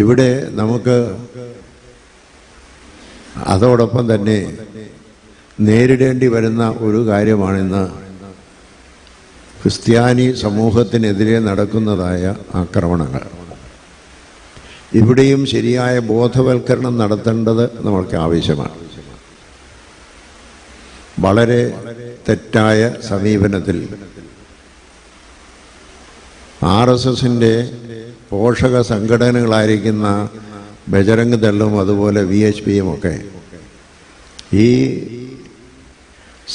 ഇവിടെ നമുക്ക് അതോടൊപ്പം തന്നെ നേരിടേണ്ടി വരുന്ന ഒരു കാര്യമാണിന്ന് ക്രിസ്ത്യാനി സമൂഹത്തിനെതിരെ നടക്കുന്നതായ ആക്രമണങ്ങൾ. ഇവിടെയും ശരിയായ ബോധവൽക്കരണം നടത്തേണ്ടത് നമ്മൾക്ക് ആവശ്യമാണ്. വളരെ തെറ്റായ സമീപനത്തിൽ ആർ എസ് എസിന്റെ പോഷക സംഘടനകളായിരിക്കുന്ന ബജരംഗ് ദളും അതുപോലെ വി എച്ച് പിയും ഒക്കെ ഈ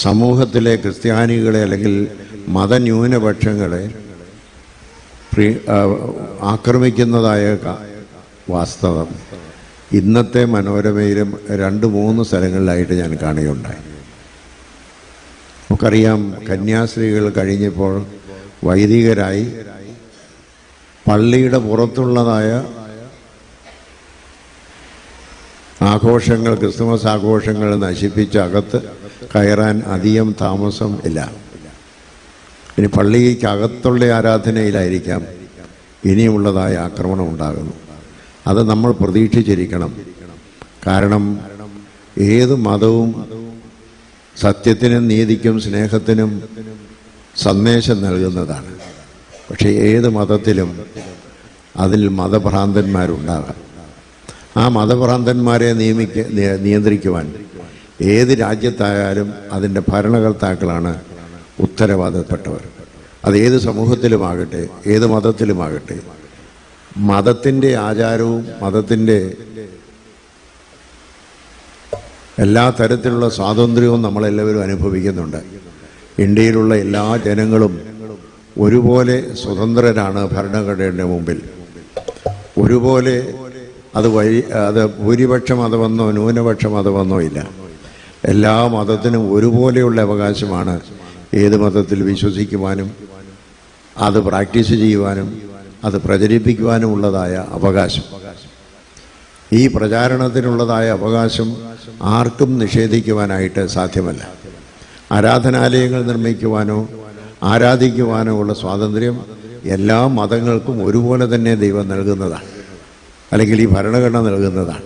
സമൂഹത്തിലെ ക്രിസ്ത്യാനികളെ അല്ലെങ്കിൽ മതന്യൂനപക്ഷങ്ങളെ ആക്രമിക്കുന്നതായ വാസ്തവം. ഇന്നത്തെ മനോരമയിലും രണ്ട് മൂന്ന് സ്ഥലങ്ങളിലായിട്ട് ഞാൻ കാണുകയുണ്ടായി. നമുക്കറിയാം കന്യാസ്ത്രീകൾ കഴിഞ്ഞപ്പോൾ വൈദികരായി പള്ളിയുടെ പുറത്തുള്ളതായ ആഘോഷങ്ങൾ ക്രിസ്തുമസ് ആഘോഷങ്ങൾ നശിപ്പിച്ച് അകത്ത് കയറാൻ അധികം താമസം ഇല്ല. ഇനി പള്ളിക്ക് പള്ളിക്കകത്തുള്ള ആരാധനയിലായിരിക്കാം ഇനിയുള്ളതായ ആക്രമണം ഉണ്ടാകുന്നു അത് നമ്മൾ പ്രതീക്ഷിച്ചിരിക്കണം. കാരണം ഏത് മതവും സത്യത്തിനും നീതിക്കും സ്നേഹത്തിനും സന്ദേശം നൽകുന്നതാണ്. പക്ഷേ ഏത് മതത്തിലും അതിൽ മതഭ്രാന്തന്മാരുണ്ടാകാം. ആ മതഭ്രാന്തന്മാരെ നിയമിക്ക നിയ- നിയന്ത്രിക്കുവാൻ ഏത് രാജ്യത്തായാലും അതിന്റെ ഭരണകർത്താക്കളാണ് ഉത്തരവാദപ്പെട്ടവർ. അത് ഏത് സമൂഹത്തിലുമാകട്ടെ ഏത് മതത്തിലുമാകട്ടെ മതത്തിന്റെ ആചാരവും മതത്തിന്റെ എല്ലാ തരത്തിലുള്ള സ്വാതന്ത്ര്യവും നമ്മളെല്ലാവരും അനുഭവിക്കുന്നുണ്ട്. ഇന്ത്യയിലുള്ള എല്ലാ ജനങ്ങളും ഒരുപോലെ സ്വതന്ത്രരാണ് ഭരണഘടനയുടെ മുമ്പിൽ. ഒരുപോലെ അത് വഴി അത് ഭൂരിപക്ഷ മതമെന്നോ ന്യൂനപക്ഷ മതമെന്നോ ഇല്ല. എല്ലാ മതത്തിനും ഒരുപോലെയുള്ള അവകാശമാണ് ഏത് മതത്തിൽ വിശ്വസിക്കുവാനും അത് പ്രാക്ടീസ് ചെയ്യുവാനും അത് പ്രചരിപ്പിക്കുവാനും ഉള്ളതായ അവകാശം. ഈ പ്രചാരണത്തിനുള്ളതായ അവകാശം ആർക്കും നിഷേധിക്കുവാനായിട്ട് സാധ്യമല്ല. ആരാധനാലയങ്ങൾ നിർമ്മിക്കുവാനോ ആരാധിക്കുവാനോ ഉള്ള സ്വാതന്ത്ര്യം എല്ലാ മതങ്ങൾക്കും ഒരുപോലെ തന്നെ ദൈവം നൽകുന്നതാണ്. അല്ലെങ്കിൽ ഈ ഭരണഘടന നൽകുന്നതാണ്.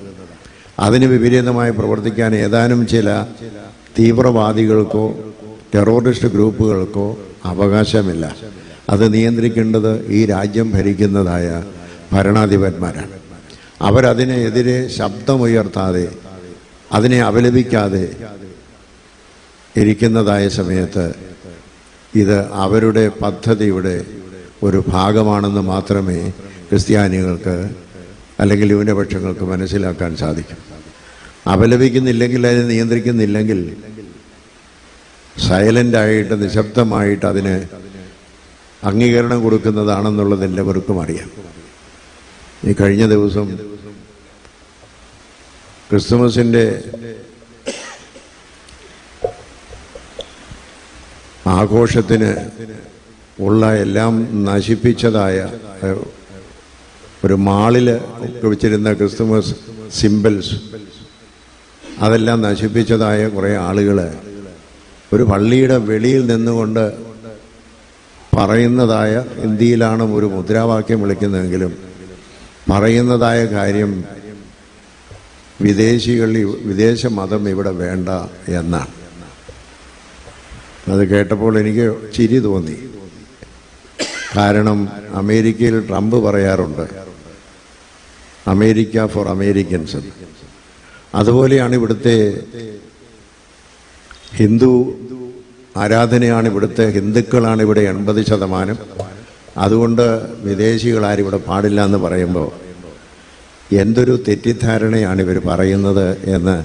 അതിന് വിപരീതമായി പ്രവർത്തിക്കാൻ ഏതാനും ചില തീവ്രവാദികൾക്കോ ടെററിസ്റ്റ് ഗ്രൂപ്പുകൾക്കോ അവകാശമില്ല. അത് നിയന്ത്രിക്കേണ്ടത് ഈ രാജ്യം ഭരിക്കുന്നതായ ഭരണാധിപന്മാരാണ്. അവരതിനെതിരെ ശബ്ദമുയർത്താതെ അതിനെ അപലപിക്കാതെ ഇരിക്കുന്നതായ സമയത്ത് ഇത് അവരുടെ പദ്ധതിയുടെ ഒരു ഭാഗമാണെന്ന് മാത്രമേ ക്രിസ്ത്യാനികൾക്ക് അല്ലെങ്കിൽ ന്യൂനപക്ഷങ്ങൾക്ക് മനസ്സിലാക്കാൻ സാധിക്കും. അപലപിക്കുന്നില്ലെങ്കിൽ അതിനെ നിയന്ത്രിക്കുന്നില്ലെങ്കിൽ സൈലന്റായിട്ട് നിശബ്ദമായിട്ട് അതിന് അംഗീകരണം കൊടുക്കുന്നതാണെന്നുള്ളത് എല്ലാവർക്കും അറിയാം. ഈ കഴിഞ്ഞ ദിവസം ക്രിസ്തുമസിന്റെ ആഘോഷത്തിന് ഉള്ള എല്ലാം നശിപ്പിച്ചതായ ഒരു മാളിൽ വെച്ചിരുന്ന ക്രിസ്തുമസ് സിമ്പിൾസ് അതെല്ലാം നശിപ്പിച്ചതായ കുറേ ആളുകൾ ഒരു പള്ളിയുടെ വെളിയിൽ നിന്നുകൊണ്ട് പറയുന്നതായ ഹിന്ദിയിലാണ് ഒരു മുദ്രാവാക്യം വിളിക്കുന്നതെങ്കിലും പറയുന്നതായ കാര്യം വിദേശികൾ വിദേശ മതം ഇവിടെ വേണ്ട എന്നാണ്. അത് കേട്ടപ്പോൾ എനിക്ക് ചിരി തോന്നി. കാരണം അമേരിക്കയിൽ ട്രംപ് പറയാറുണ്ട് അമേരിക്ക ഫോർ അമേരിക്കൻസ് അതുപോലെയാണ് ഇവിടുത്തെ ഹിന്ദു ആരാധനയാണ് ഇവിടുത്തെ ഹിന്ദുക്കളാണ് ഇവിടെ എൺപത് ശതമാനം. അതുകൊണ്ട് വിദേശികളാരും ഇവിടെ പാടില്ല എന്ന് പറയുമ്പോൾ എന്തൊരു തെറ്റിദ്ധാരണയാണ് ഇവർ പറയുന്നത് എന്ന്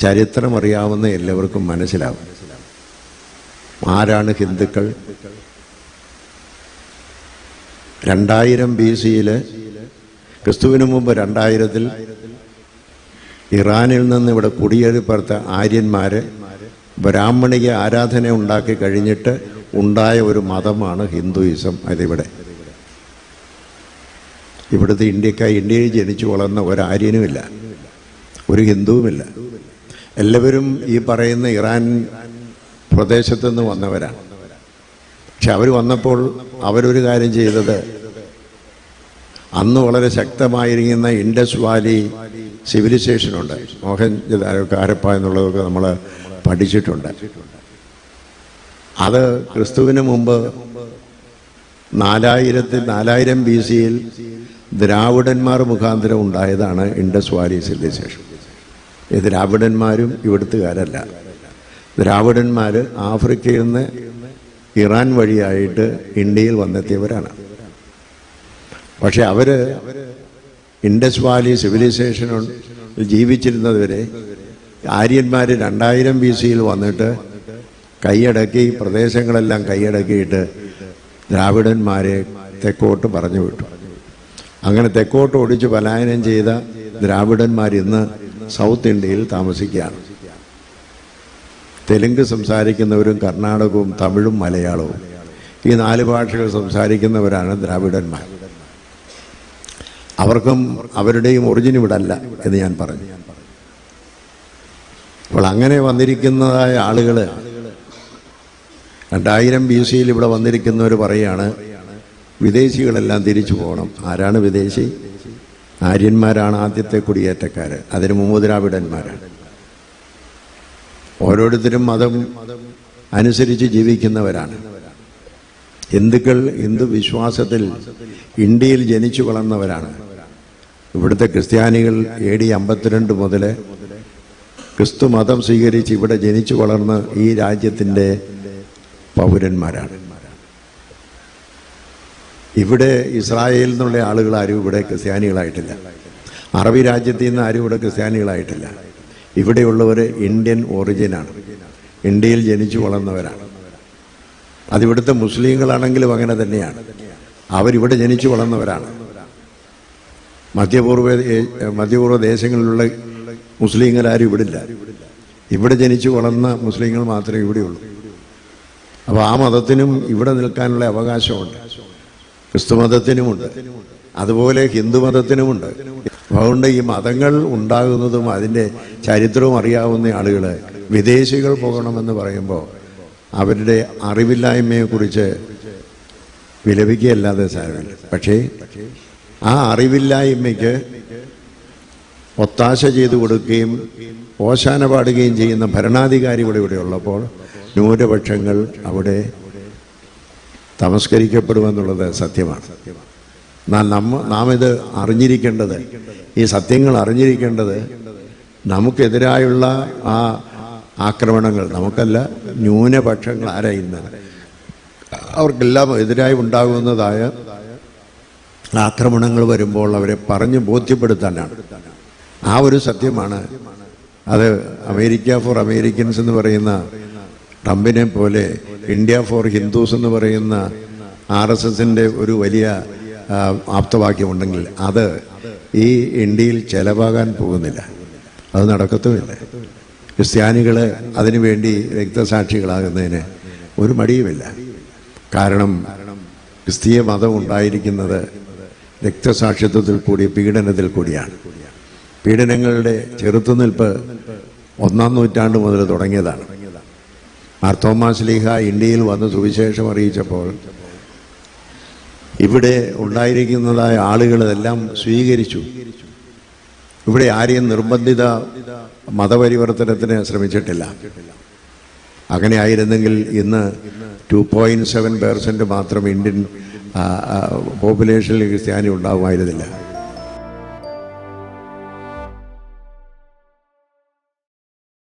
ചരിത്രമറിയാവുന്ന എല്ലാവർക്കും മനസ്സിലാവും. ആരാണ് ഹിന്ദുക്കൾ? രണ്ടായിരം ബി സിയിൽ ക്രിസ്തുവിന് മുമ്പ് രണ്ടായിരത്തിൽ ഇറാനിൽ നിന്ന് ഇവിടെ കുടിയേറിപ്പുറത്ത ആര്യന്മാര് ബ്രാഹ്മണിക ആരാധന ഉണ്ടാക്കി കഴിഞ്ഞിട്ട് ഉണ്ടായ ഒരു മതമാണ് ഹിന്ദുയിസം അതിവിടെ. ഇവിടുത്തെ ഇന്ത്യക്കായി ഇന്ത്യയിൽ ജനിച്ചു വളർന്ന ഒരാര്യനുമില്ല ഒരു ഹിന്ദുവുമില്ല. എല്ലാവരും ഈ പറയുന്ന ഇറാൻ പ്രദേശത്തു നിന്ന് വന്നവരാണ്. പക്ഷെ അവർ വന്നപ്പോൾ അവരൊരു കാര്യം ചെയ്തത് അന്ന് വളരെ ശക്തമായിരിക്കുന്ന ഇൻഡസ് വാലി സിവിലൈസേഷനുണ്ട്. മോഹൻ കാരപ്പ എന്നുള്ളതൊക്കെ നമ്മൾ പഠിച്ചിട്ടുണ്ട്. അത് ക്രിസ്തുവിന് മുമ്പ് നാലായിരത്തി നാലായിരം ബി സിയിൽ ദ്രാവിഡന്മാർ മുഖാന്തരം ഉണ്ടായതാണ് ഇൻഡസ് വാലി സിവിലൈസേഷൻ. ഈ ദ്രാവിഡന്മാരും ഇവിടുത്തുകാരല്ല. ദ്രാവിഡന്മാർ ആഫ്രിക്കയിൽ നിന്ന് ഇറാൻ വഴിയായിട്ട് ഇന്ത്യയിൽ വന്നെത്തിയവരാണ്. പക്ഷെ അവർ ഇൻഡസ് വാലി സിവിലൈസേഷൻ ജീവിച്ചിരുന്നതുവരെ ആര്യന്മാർ രണ്ടായിരം ബി സിയിൽ വന്നിട്ട് കൈയടക്കി പ്രദേശങ്ങളെല്ലാം കൈയടക്കിയിട്ട് ദ്രാവിഡന്മാരെ തെക്കോട്ട് പറഞ്ഞു വിട്ടു. അങ്ങനെ തെക്കോട്ട് ഓടിച്ച് പലായനം ചെയ്ത ദ്രാവിഡന്മാർ ഇന്ന് സൗത്ത് ഇന്ത്യയിൽ താമസിക്കുകയാണ്. തെലുങ്ക് സംസാരിക്കുന്നവരും കർണാടകവും തമിഴും മലയാളവും. ഈ നാല് ഭാഷകൾ സംസാരിക്കുന്നവരാണ് ദ്രാവിഡന്മാർ. അവർക്കും അവരുടെയും ഒറിജിൻ ഇവിടെ അല്ല എന്ന് ഞാൻ പറഞ്ഞു. അപ്പോൾ അങ്ങനെ വന്നിരിക്കുന്നതായ ആളുകൾ രണ്ടായിരം ബി സിയിൽ ഇവിടെ വന്നിരിക്കുന്നവർ പറയാണ് വിദേശികളെല്ലാം തിരിച്ചു പോകണം. ആരാണ് വിദേശി? ആര്യന്മാരാണ് ആദ്യത്തെ കുടിയേറ്റക്കാർ അതിന് മുമ്പ് ദ്രാവിഡന്മാരാണ്. ഓരോരുത്തരും മതം അനുസരിച്ച് ജീവിക്കുന്നവരാണ്. ഹിന്ദുക്കൾ ഹിന്ദു വിശ്വാസത്തിൽ ഇന്ത്യയിൽ ജനിച്ചു വളർന്നവരാണ്. ഇവിടുത്തെ ക്രിസ്ത്യാനികൾ എ ഡി അമ്പത്തിരണ്ട് മുതൽ ക്രിസ്തു മതം സ്വീകരിച്ച് ഇവിടെ ജനിച്ചു വളർന്ന ഈ രാജ്യത്തിന്റെ പൗരന്മാരാണ്. ഇവിടെ ഇസ്രായേലിൽ നിന്നുള്ള ആളുകൾ ആരും ഇവിടെ ക്രിസ്ത്യാനികളായിട്ടില്ല. അറബി രാജ്യത്തിൽ നിന്ന് ആരും ഇവിടെ ക്രിസ്ത്യാനികളായിട്ടില്ല. ഇവിടെയുള്ളവർ ഇന്ത്യൻ ഒറിജിനാണ്. ഇന്ത്യയിൽ ജനിച്ചു വളർന്നവരാണ്. അതിവിടുത്തെ മുസ്ലിങ്ങളാണെങ്കിലും അങ്ങനെ തന്നെയാണ്. അവരിവിടെ ജനിച്ചു വളർന്നവരാണ്. മധ്യപൂർവ മധ്യപൂർവ ദേശങ്ങളിലുള്ള മുസ്ലിങ്ങളാരും ഇവിടില്ല. ഇവിടെ ജനിച്ചു വളർന്ന മുസ്ലിങ്ങൾ മാത്രമേ ഇവിടെയുള്ളൂ. അപ്പോൾ ആ മതത്തിനും ഇവിടെ നിൽക്കാനുള്ള അവകാശമുണ്ട്. ക്രിസ്തു മതത്തിനുമുണ്ട്. അതുപോലെ ഹിന്ദു മതത്തിനുമുണ്ട്. അതുകൊണ്ട് ഈ മതങ്ങൾ ഉണ്ടാകുന്നതും അതിന്റെ ചരിത്രവും അറിയാവുന്ന ആളുകൾ വിദേശികൾ പോകണമെന്ന് പറയുമ്പോൾ അവരുടെ അറിവില്ലായ്മയെക്കുറിച്ച് വിലപിക്കുകയല്ലാതെ സാരമില്ല. പക്ഷേ ആ അറിവില്ലായ്മയ്ക്ക് ഒത്താശ ചെയ്തു കൊടുക്കുകയും ഓശാന പാടുകയും ചെയ്യുന്ന ഭരണാധികാരി ഇവിടെ ഇവിടെ ഉള്ളപ്പോൾ ന്യൂനപക്ഷങ്ങൾ അവിടെ തമസ്കരിക്കപ്പെടുമെന്നുള്ളത് സത്യമാണ്. എന്നാൽ നമ്മ നാം ഇത് അറിഞ്ഞിരിക്കേണ്ടത്. ഈ സത്യങ്ങൾ അറിഞ്ഞിരിക്കേണ്ടത് നമുക്കെതിരായുള്ള ആ ആക്രമണങ്ങൾ നമുക്കല്ല ന്യൂനപക്ഷങ്ങൾ ആരായിരുന്നത് അവർക്കെല്ലാം എതിരായി ഉണ്ടാകുന്നതായ ആക്രമണങ്ങൾ വരുമ്പോൾ അവരെ പറഞ്ഞ് ബോധ്യപ്പെടുത്താനാണ്. ആ ഒരു സത്യമാണ്. അത് അമേരിക്ക ഫോർ അമേരിക്കൻസ് എന്ന് പറയുന്ന ട്രംപിനെ പോലെ ഇന്ത്യ ഫോർ ഹിന്ദുസ് എന്ന് പറയുന്ന ആർ എസ് എസിന്റെ ഒരു വലിയ ആപ്തവാക്യമുണ്ടെങ്കിൽ അത് ഈ ഇന്ത്യയിൽ ചെലവാകാൻ പോകുന്നില്ല. അത് നടക്കത്തുമില്ല. ക്രിസ്ത്യാനികൾ അതിനുവേണ്ടി രക്തസാക്ഷികളാകുന്നതിന് ഒരു മടിയുമില്ല. കാരണം ക്രിസ്തീയ മതം ഉണ്ടായിരിക്കുന്നത് രക്തസാക്ഷിത്വത്തിൽ കൂടി പീഡനത്തിൽ കൂടിയാണ്. പീഡനങ്ങളുടെ ചെറുത്തുനിൽപ്പ് ഒന്നാം നൂറ്റാണ്ട് മുതൽ തുടങ്ങിയതാണ്. മാർത്തോമാസ് സ്ലീഹ ഇന്ത്യയിൽ വന്ന് സുവിശേഷം അറിയിച്ചപ്പോൾ ഇവിടെ ഉണ്ടായിരിക്കുന്നതായ ആളുകളെല്ലാം സ്വീകരിച്ചു. ഇവിടെ ആരെയും നിർബന്ധിത മതപരിവർത്തനത്തിന് ശ്രമിച്ചിട്ടില്ല. അങ്ങനെ ആയിരുന്നെങ്കിൽ ഇന്ന് ടു പോയിന്റ് സെവൻ പെർസെന്റ് മാത്രം ഇന്ത്യൻ പോപ്പുലേഷനിൽ ക്രിസ്ത്യാനി ഉണ്ടാകുമായിരുന്നില്ല